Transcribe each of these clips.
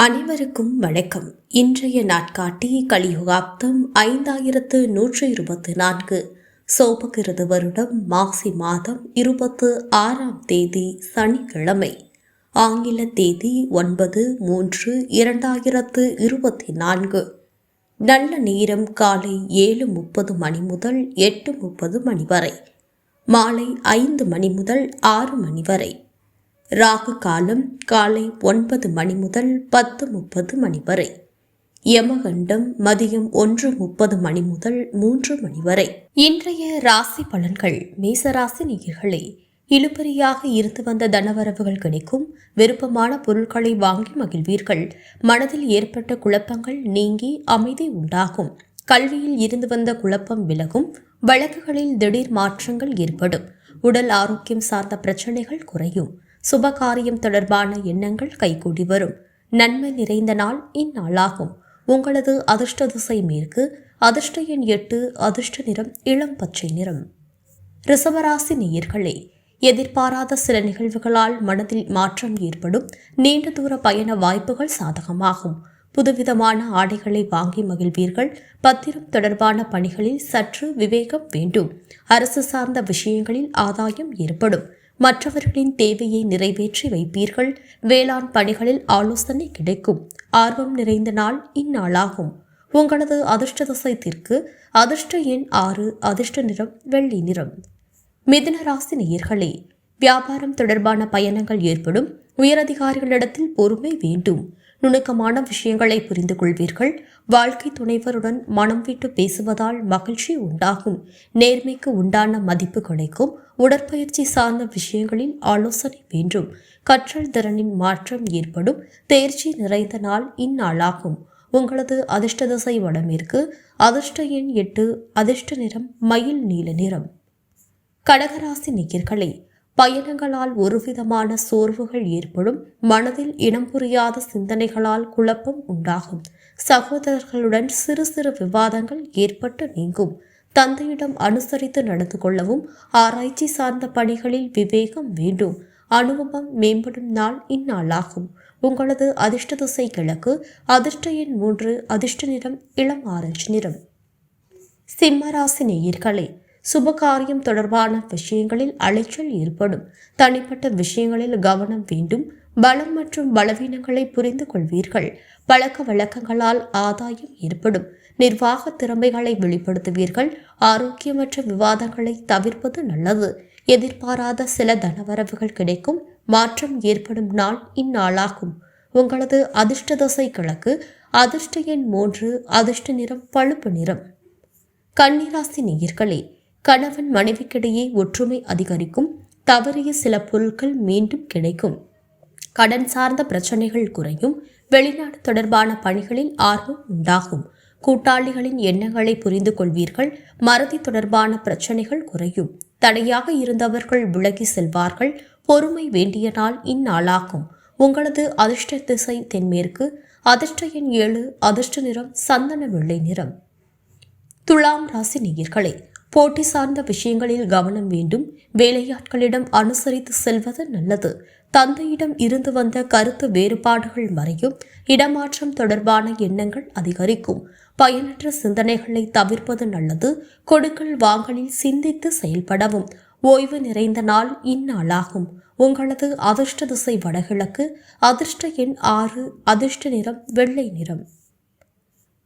அனைவருக்கும் வணக்கம். இன்றைய நாட்காட்டி கலியுகாப்தம் ஐந்தாயிரத்து நூற்று இருபத்தி நான்கு. சோபகிருது வருடம் மாசி மாதம் இருபத்து ஆறாம் தேதி சனிக்கிழமை. ஆங்கில தேதி ஒன்பது மூன்று இரண்டாயிரத்து இருபத்தி நான்கு. நல்ல நேரம் காலை ஏழு முப்பது மணி முதல் எட்டு முப்பது மணி வரை. மாலை ஐந்து மணி முதல் ஆறு மணி வரை. ராகு காலம் காலை ஒன்பது மணி முதல் பத்து முப்பது மணி வரை. யமகண்டம் மதியம் ஒன்று முப்பது மணி முதல் மூன்று மணி வரை. இன்றைய ராசி பலன்கள் மேசராசி நேயர்களே இழுபறியாக இருந்து வந்த தனவரவுகள் கிடைக்கும் விருப்பமான பொருட்களை வாங்கி மகிழ்வீர்கள். மனதில் ஏற்பட்ட குழப்பங்கள் நீங்கி அமைதி உண்டாகும். கல்வியில் இருந்து வந்த குழப்பம் விலகும். வழக்குகளில் திடீர் மாற்றங்கள் ஏற்படும். உடல் ஆரோக்கியம் சார்ந்த பிரச்சனைகள் குறையும். சுபகாரியம் தொடர்பான எண்ணங்கள் கைகூடி வரும். நன்மை நிறைந்த நாள் இந்நாளாகும். உங்களது அதிர்ஷ்ட திசை மேற்கு அதிர்ஷ்ட எண் எட்டு அதிர்ஷ்ட நிறம் இளம் பச்சை நிறம். ரிசவராசி நேயர்களே எதிர்பாராத சில நிகழ்வுகளால் மனதில் மாற்றம் ஏற்படும் நீண்ட தூர பயண வாய்ப்புகள் சாதகமாகும். புதுவிதமான ஆடைகளை வாங்கி மகிழ்வீர்கள். பத்திரம் தொடர்பான பணிகளில் சற்று விவேகம் வேண்டும். அரசு சார்ந்த விஷயங்களில் ஆதாயம் ஏற்படும். மற்றவர்களின் தேவையை நிறைவேற்றி வைப்பீர்கள். வேளாண் பணிகளில் ஆலோசனை கிடைக்கும். ஆர்வம் நிறைந்த நாள் இந்நாளாகும். உங்களது அதிர்ஷ்ட திசைத்திற்கு அதிர்ஷ்ட எண் ஆறு அதிர்ஷ்ட நிறம் வெள்ளி நிறம். மிதுன ராசி நேயர்களே வியாபாரம் தொடர்பான பயணங்கள் ஏற்படும். உயரதிகாரிகளிடத்தில் பொறுமை வேண்டும். நுணுக்கமான விஷயங்களை புரிந்து கொள்வீர்கள். வாழ்க்கை துணைவருடன் மனம் விட்டு பேசுவதால் மகிழ்ச்சி உண்டாகும். நேர்மைக்கு உண்டான மதிப்பு கிடைக்கும். உடற்பயிற்சி சார்ந்த விஷயங்களில் ஆலோசனை வேண்டும். கற்றல் திறனின் மாற்றம் ஏற்படும். தேர்ச்சி நிறைந்த நாள் இந்நாளாகும். உங்களது அதிர்ஷ்ட திசை வடமேற்கு. அதிர்ஷ்ட எண் எட்டு. அதிர்ஷ்ட நிறம் மயில் நீல நிறம். கடகராசி நிகர்களை பயணங்களால் ஒருவிதமான சோர்வுகள் ஏற்படும் மனதில் இனம் புரியாத சிந்தனைகளால் குழப்பம் உண்டாகும். சகோதரர்களுடன் சிறு சிறு விவாதங்கள் ஏற்பட்டு நீங்கும். தந்தையிடம் அனுசரித்து நடந்து கொள்ளவும் ஆராய்ச்சி சார்ந்த பணிகளில் விவேகம் வேண்டும். அனுபவம் மேம்படும் நாள் இந்நாளாகும். உங்களது அதிர்ஷ்ட திசை கிழக்கு அதிர்ஷ்ட எண் மூன்று அதிர்ஷ்ட நிறம் இளம் ஆரஞ்சு நிறம். சிம்மராசி நேயர்களே சுபகாரியம் தொடர்பான விஷயங்களில் அலைச்சல் ஏற்படும். தனிப்பட்ட விஷயங்களில் கவனம் வேண்டும். பலம் மற்றும் பலவீனங்களை புரிந்து கொள்வீர்கள். பழக்க வழக்கங்களால் ஆதாயம் ஏற்படும். நிர்வாக திறமைகளை வெளிப்படுத்துவீர்கள். ஆரோக்கியமற்ற விவாதங்களை தவிர்ப்பது நல்லது. எதிர்பாராத சில தனவரவுகள் கிடைக்கும். மாற்றம் ஏற்படும் நாள் இந்நாளாகும். உங்களது அதிர்ஷ்ட தசை கிழக்கு. அதிர்ஷ்ட எண் மூன்று. அதிர்ஷ்ட நிறம் பழுப்பு நிறம். கன்னிராசி நேயர்களே கணவன் மனைவிக்கிடையே ஒற்றுமை அதிகரிக்கும் தவறிய சில பொருட்கள் மீண்டும் கிடைக்கும். கடன் சார்ந்த பிரச்சனைகள் குறையும் வெளிநாடு தொடர்பான பணிகளில் ஆர்வம் உண்டாகும். கூட்டாளிகளின் எண்ணங்களை புரிந்து கொள்வீர்கள் மறதி தொடர்பான பிரச்சனைகள் குறையும். தடையாக இருந்தவர்கள் விலகி செல்வார்கள் பொறுமை வேண்டிய நாள் இந்நாளாகும். உங்களது அதிர்ஷ்ட திசை தென்மேற்கு அதிர்ஷ்ட எண் ஏழு அதிர்ஷ்ட நிறம் சந்தன வெள்ளை நிறம். துலாம் ராசி நேயர்களே போட்டி சார்ந்த விஷயங்களில் கவனம் வேண்டும். வேலையாட்களிடம் அனுசரித்து செல்வது நல்லது. தந்தையிடம் இருந்து வந்த கருத்து வேறுபாடுகள் மறையும். இடமாற்றம் தொடர்பான எண்ணங்கள் அதிகரிக்கும். பயனற்ற சிந்தனைகளை தவிர்ப்பது நல்லது. கொடுக்கல் வாங்கலில் சிந்தித்து செயல்படவும். ஓய்வு நிறைந்த நாள் இந்நாளாகும். உங்களது அதிர்ஷ்ட திசை வடகிழக்கு. அதிர்ஷ்ட எண் ஆறு. அதிர்ஷ்ட நிறம் வெள்ளை நிறம்.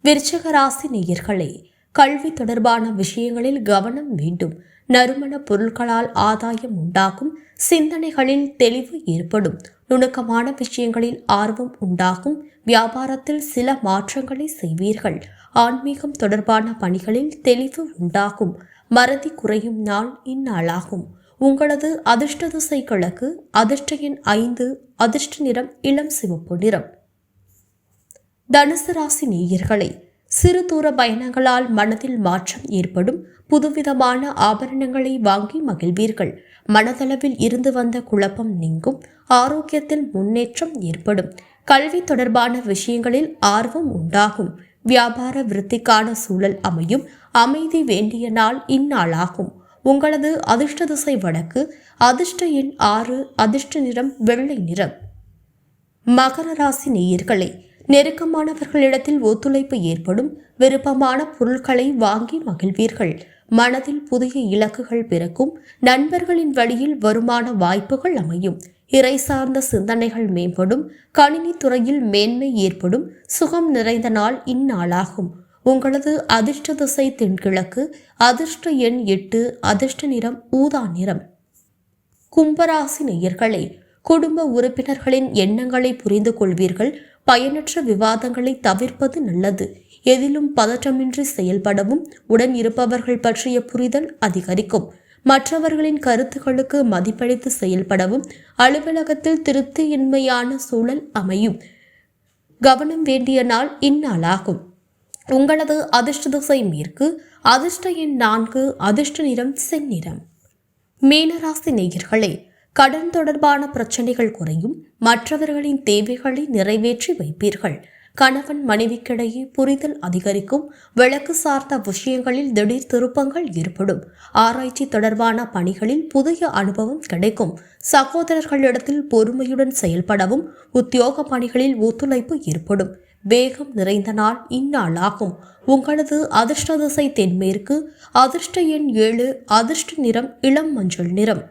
விருச்சக ராசி நேயர்களே கல்வி தொடர்பான விஷயங்களில் கவனம் வேண்டும். நறுமண பொருட்களால் ஆதாயம் உண்டாகும். சிந்தனைகளில் தெளிவு ஏற்படும். நுணுக்கமான விஷயங்களில் ஆர்வம் உண்டாகும். வியாபாரத்தில் சில மாற்றங்களை செய்வீர்கள். ஆன்மீகம் தொடர்பான பணிகளில் தெளிவு உண்டாகும். மறதி குறையும் நாள் இந்நாளாகும். உங்களது அதிர்ஷ்ட திசை கிழக்கு அதிர்ஷ்ட எண் ஐந்து அதிர்ஷ்ட நிறம் இளம் சிவப்பு நிறம். தனுசு ராசி நேயர்களே சிறு தூர பயணங்களால் மனதில் மாற்றம் ஏற்படும். புதுவிதமான ஆபரணங்களை வாங்கி மகிழ்வீர்கள். மனதளவில் இருந்து வந்த குழப்பம் நீங்கும். ஆரோக்கியத்தில் முன்னேற்றம் ஏற்படும். கல்வி தொடர்பான விஷயங்களில் ஆர்வம் உண்டாகும். வியாபார விருத்திக்கான சூழல் அமையும். அமைதி வேண்டிய நாள் இந்நாளாகும். உங்களது அதிர்ஷ்ட திசை வடக்கு. அதிர்ஷ்ட எண் ஆறு அதிர்ஷ்ட நிறம் வெள்ளை நிறம். மகர ராசி நேயர்களே நெருக்கமானவர்களிடத்தில் ஒத்துழைப்பு ஏற்படும் விருப்பமான பொருட்களை வாங்கி மகிழ்வீர்கள். மனதில் புதிய இலக்குகள் பிறக்கும் நண்பர்களின் வழியில் வருமான வாய்ப்புகள் அமையும். இறை சார்ந்த சிந்தனைகள் மேம்படும் கணினி துறையில் மேன்மை ஏற்படும் சுகம் நிறைந்த நாள் இந்நாளாகும். உங்களது அதிர்ஷ்ட திசை தென்கிழக்கு அதிர்ஷ்ட எண் எட்டு அதிர்ஷ்ட நிறம் ஊதா நிறம். கும்பராசி நேயர்களே குடும்ப உறுப்பினர்களின் எண்ணங்களை புரிந்து கொள்வீர்கள். பயனற்ற விவாதங்களை தவிர்ப்பது நல்லது. எதிலும் பதற்றமின்றி செயல்படவும் உடன் இருப்பவர்கள் பற்றிய புரிதல் அதிகரிக்கும். மற்றவர்களின் கருத்துக்களுக்கு மதிப்பளித்து செயல்படவும் அலுவலகத்தில் திருப்தியின்மையான சூழல் அமையும். கவனம் வேண்டிய நாள் இந்நாளாகும். உங்களது அதிர்ஷ்ட திசை மேற்கு அதிர்ஷ்ட எண் நான்கு அதிர்ஷ்ட நிறம் செந்நிறம். மீனராசி நேயர்களே கடன் தொடர்பான பிரச்சனைகள் குறையும் மற்றவர்களின் தேவைகளை நிறைவேற்றி வைப்பீர்கள். கணவன் மனைவிக்கிடையே புரிதல் அதிகரிக்கும் விளக்கு சார்ந்த விஷயங்களில் திடீர் திருப்பங்கள் ஏற்படும். ஆராய்ச்சி தொடர்பான பணிகளில் புதிய அனுபவம் கிடைக்கும். சகோதரர்களிடத்தில் பொறுமையுடன் செயல்படவும் உத்தியோக பணிகளில் ஒத்துழைப்பு ஏற்படும். வேகம் நிறைந்த நாள் இந்நாளாகும் உங்களது அதிர்ஷ்ட திசை தென்மேற்கு அதிர்ஷ்ட எண் ஏழு அதிர்ஷ்ட நிறம் இளம் மஞ்சள் நிறம்.